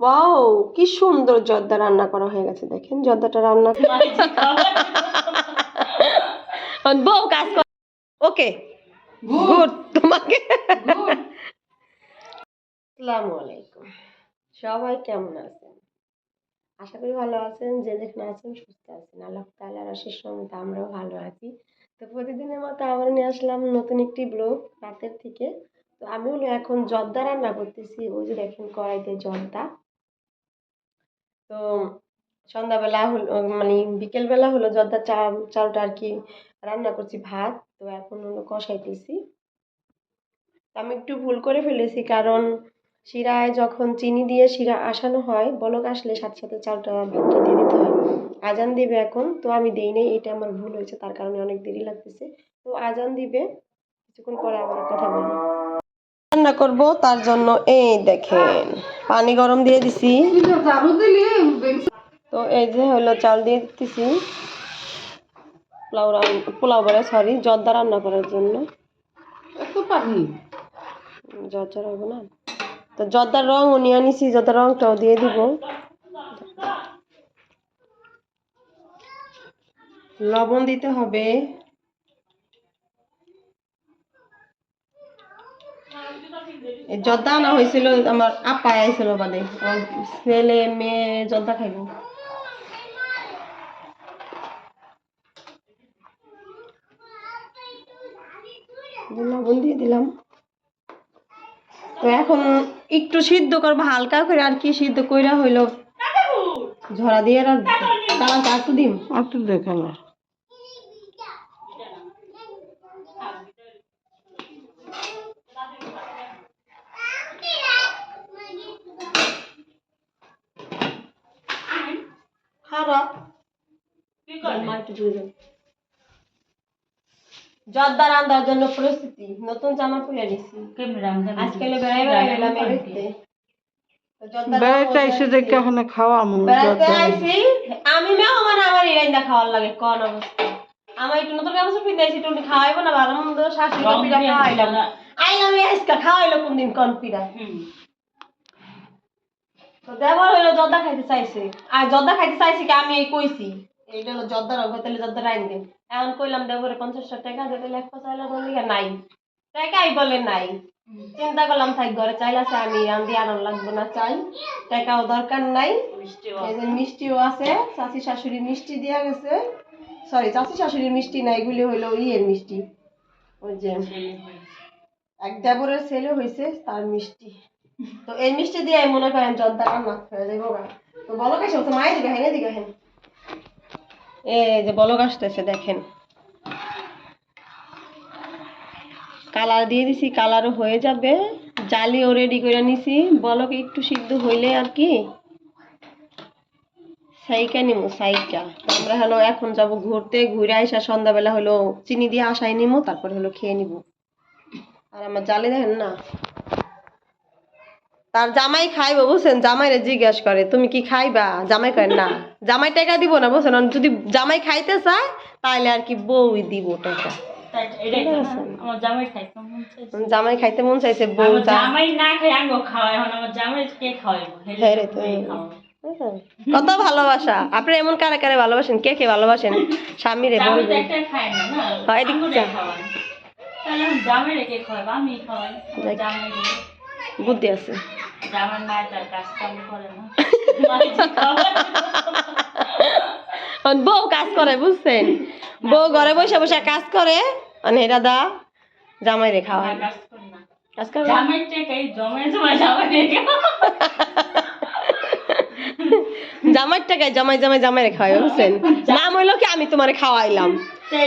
Wow কি সুন্দর জর্দা রান্না করা হয়ে গেছে দেখেন জর্দাটা রান্না বউ কাজ ওকে গুড তোমাকে। আসসালামু আলাইকুম। সবাই কেমন আছেন? আশা করি ভালো আছেন যে যেখানে আছেন সুস্থ আছেন। আল্লাহ তাআলার আশিস সঙ্গে আমরাও ভালো আছি। তো প্রতিদিনের মতো আবার নিয়ে আসলাম নতুন একটি ব্লগ রাতের থেকে। তো আমি হলো এখন জর্দা রান্না করতেছি ওই যে দেখেন কড়াইতে জর্দা। তো সন্ধ্যাবেলা হলো মানে বিকেলবেলা হলো জর্দা চাল চালটা আর কি রান্না করছি, ভাত, তো এখন হলো কষাইতেছি আমি একটু ভুল করে ফেলেছি, কারণ শিরায় যখন চিনি দিয়ে শিরা আসানো হয়, বলক আসলে সাথে সাথে চালটা ভাতটা দিয়ে দিতে হয়। আজান দিবে এখন, তো আমি দেই নাই, এটা আমার ভুল হয়েছে, তার কারণে অনেক দেরি লাগতেছে। তো আজান দিবে, কিছুক্ষণ পরে আবার কথা বলি রান্না করব, তার জন্য এই দেখেন। পানি গরম দিয়ে দিছি। তো এই যে হলো চাল দিয়ে দিতেছি। পোলাও পোলাও বলে সরি জর্দা রান্না করার জন্য। জর্দা রাখব না। তো জর্দার রং নিয়ে আনিছি জর্দার রংটাও দিয়ে দিব। লবণ দিতে হবে। জর্দা আনা হয়েছিল আমার আপায় আইছিল বাদে। আমার ছেলে মেয়ে জর্দা খাইব লবণ দিয়ে দিলাম। তো এখন একটু সিদ্ধ করব হালকা করে আর কি সিদ্ধ কইরা হইল। ঝরা দিয়ে আর একটু দিম। একটু দেখে না খারাপ জর্দা রান্নার জন্য প্রস্তুতি নতুন জামা খুলে নিছি। আজকাল বেড়াই বেড়াই গেলাম বেড়াইতে বেড়াইতে এসে দেখে ওখানে খাওয়া বেড়াইতে আইছি আমি মেহমান আমার ইরাইন্দা খাওয়ার লাগে কোন অবস্থা? আমার একটু নতুন কাপড় পিন্ধে আইছি একটু খাওয়াইবো না ভালো মন্দ শাশুড়ি পিঠা খাওয়াইলাম। আইলাম আজকে খাওয়াইলো কোন দিন কোন পিঠা তো দেবর হইল জর্দা খাইতে চাইছে। আর জর্দা খাইতে চাইছে কি আমি এই কইছি। এইটা হলো জর্দা রঙ তাহলে জর্দা রাইন দিন এখন কইলাম দেবরে পঞ্চাশ টাকা দিতে লেখা চাইলাম বলি নাই। টাকাই বলে নাই। চিন্তা করলাম থাক ঘরে চাইল আছে আমি আন্দি আনার লাগবো না চাই টাকাও দরকার নাই। মিষ্টিও আছে। চাচি শাশুড়ি মিষ্টি দিয়া গেছে। সরি চাচি শাশুড়ির মিষ্টি না এগুলি হইল ইয়ের মিষ্টি। ওই যে এক দেবরের ছেলে হয়েছে তার মিষ্টি। তো এই মিষ্টি দিয়ে মনে করেন জর্দা রান্না হয়ে যাব। তো বলক আসে তো মায়ের দিকে হেন এদিকে হেন। এই যে বলক আসতেছে, দেখেন। কালার দিয়ে দিছি, কালারও হয়ে যাবে। জালিও রেডি করে নিছি। বলক একটু সিদ্ধ হইলে আর কি সাইকা নিমো, সাইকা। আমরা হলো এখন যাব ঘুরতে। ঘুরে আইসা সন্ধ্যাবেলা হলো চিনি দিয়ে আশাই নিমো, তারপরে হলো খেয়ে নিব। আর আমার জালে দেখেন না। তার জামাই খাইবো বুঝছেন? জামাইরে জিজ্ঞাসা করে তুমি কি খাইবা? জামাই কয় না। জামাই টাকা দিব না বুঝছেন? যদি জামাই খাইতে চায় তাহলে আর কি বউই দিব টাকা। জামাই খাইতে মন চাইছে। বউ জামাই না খাই আমিও খাওয়াই এখন আমার জামাই কে খাওয়াইবো। কত ভালোবাসা। আপনি এমন কারে কারে ভালোবাসেন? কে কে ভালোবাসেন? স্বামী রে বলবেন। বুদ্ধি আছে। তার কাজ কাম করে না বউ কাজ করে বুঝছেন বউ ঘরে বসে বসে কাজ করে মানে দাদা জামাই রে খাওয়ায় মা কাজ করে না কাজ করে জামাই টেকাই জমে জমে জামাই রেখে জামাইর টাকায় জামাই জামাই জামাই রে খাওয়াই বুঝছেন নাম হইল কি আমি তোমারে খাওয়াইলাম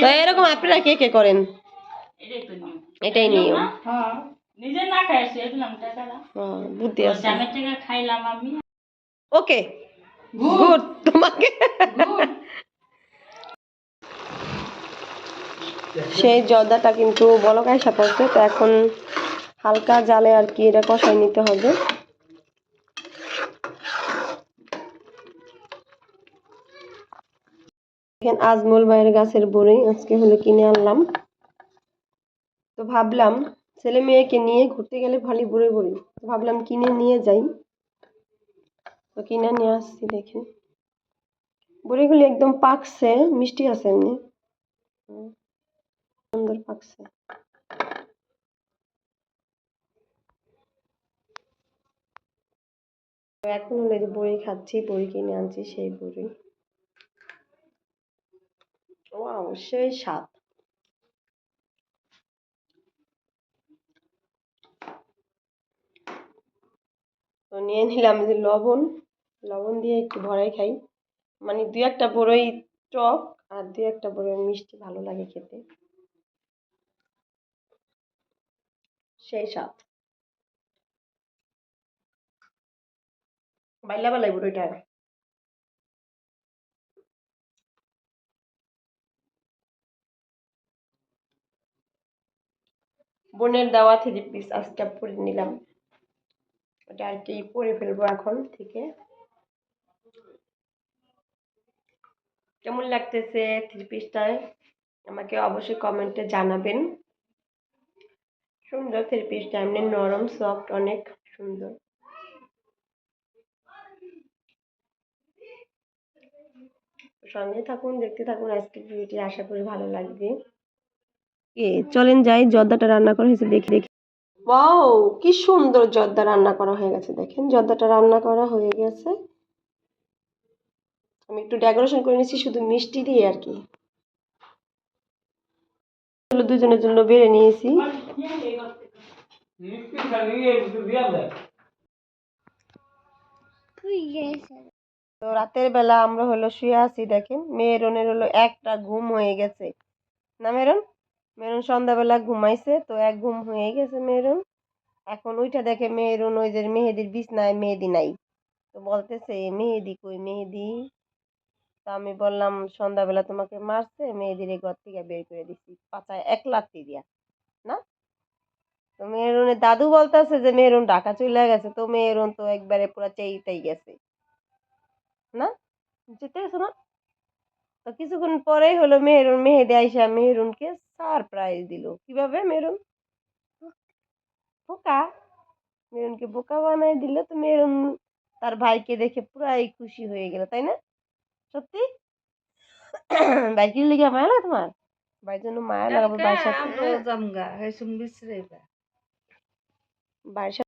তো এরকম আপনারা কে কে করেন এটাই নিয়ম এটাই নিয়ম হ্যাঁ নিজে না খাই শুয়ে টাকাটা বুদ্ধি আছে। জামাই টাকা খাইলাম আমি। ওকে। গুড তোমাকে। সেই জর্দাটা কিন্তু বলকায় সাপাচ্ছে তো এখন হালকা জালে আর কি এটা কষাই নিতে হবে। দেখেন আজমল ভাইয়ের গাছের বড়ি আজকে হলো কিনে আনলাম। তো ভাবলাম ছেলে মেয়েকে নিয়ে ঘুরতে গেলে ভালো বড়ি বড়ি। ভাবলাম কিনে নিয়ে যাই। তো কিনে নিয়ে আসছি, দেখেন। বড়িগুলি একদম পাকছে, মিষ্টি আছে এমনি। সুন্দর পাকছে। এখন হলো যে খাচ্ছি, বড়ি কিনে আনছি, সেই বড়ি। ওয়াও, সেই স্বাদ। তো নিয়ে নিলাম যে লবণ। লবণ দিয়ে একটু ভরাই খাই। মানে দুই একটা বড়ই টক আর দুই একটা বড়ই মিষ্টি ভালো লাগে খেতে। সেই স্বাদ। বাইলা বেলাই বড়ইটা বোনের দেওয়া থ্রি পিস, আজকে পরে নিলাম। ওটা আর কি পরে ফেলব এখন থেকে। কেমন লাগতেছে থ্রি পিসটায় আমাকে অবশ্যই কমেন্টে জানাবেন। সুন্দর থ্রি পিসটা এমনি নরম সফট অনেক সুন্দর। সঙ্গে থাকুন, দেখতে থাকুন, আজকের ভিডিওটি আশা করি ভালো লাগবে। এ, চলেন যাই, জর্দাটা রান্না করা হয়েছে, দেখি দেখি। ওয়াও কি সুন্দর জর্দা রান্না করা হয়ে গেছে, দেখেন জর্দাটা রান্না করা হয়ে গেছে। আমি একটু ডেকোরেশন করে নিয়েছি শুধু মিষ্টি দিয়ে আর কি। দুজনের জন্য বেড়ে নিয়েছি। তো রাতের বেলা আমরা হলো শুয়ে আছি, দেখেন। মেয়েরনের হলো একটা ঘুম হয়ে গেছে। না, মেরন? মেরন সন্ধ্যাবেলা ঘুমাইছে, তো এক ঘুম হয়ে গেছে মেরুন। এখন ওইটা দেখে মেরন ওই যে মেহেদির বিছনায় মেহেদি নাই। তো বলতেছে, মেহেদি কই, মেহেদি? তো আমি বললাম, সন্ধ্যাবেলা তোমাকে মারছে, মেহেদির ঘর থেকে বের করে দিচ্ছি পাচায় এক লাত্তি দিয়া। না? তো মেহরুনের দাদু বলতেছে যে মেহরুন ঢাকা চলে গেছে। তো মেহরুন তো একবারে পুরো চেইতেই গেছে। না? যেতে গেছে না? তো কিছুক্ষণ পরেই হলো মেহরুন মেহেদি আইসা মেহরুনকে সারপ্রাইজ দিল। কীভাবে মেরুন? বোকা। মেরুনকে বোকা বানাই দিল তো মেরুন তার ভাইকে দেখে পুরাই খুশি হয়ে গেল তাই না? সত্যি? ভাইকে লিখে মায়া লাগে তোমার? ভাইয়ের জন্য মায়া লাগাবো ভাইয়ের সাথে